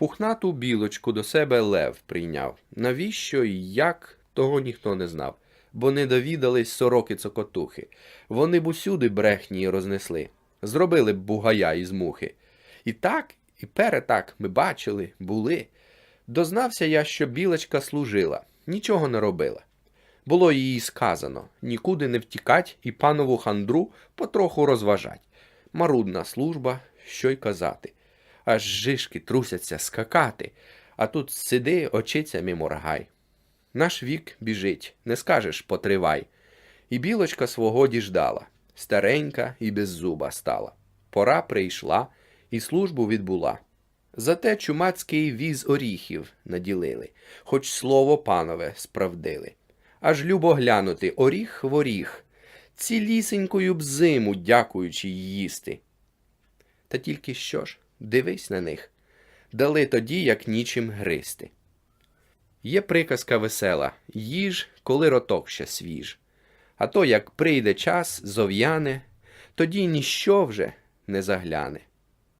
Пухнату білочку до себе лев прийняв. Навіщо і як, того ніхто не знав, бо не довідались сороки цокотухи. Вони б усюди брехні рознесли, зробили б бугая із мухи. І так, і перетак ми бачили, були. Дознався я, що білочка служила, нічого не робила. Було їй сказано нікуди не втікать і панову хандру потроху розважать. Марудна служба, що й казати. Аж жишки трусяться скакати, а тут сиди очицями моргай. Наш вік біжить, не скажеш потривай. І білочка свого діждала, старенька і беззуба стала. Пора прийшла і службу відбула. Зате чумацький віз оріхів наділили, хоч слово панове справдили. Аж любо глянути оріх в оріх, цілісенькою б зиму, дякуючи їсти. Та тільки що ж, дивись на них. Дали тоді, як нічим гристи. Є приказка весела їж, коли роток ще свіж. А то, як прийде час, зов'яне, тоді ніщо вже не загляне.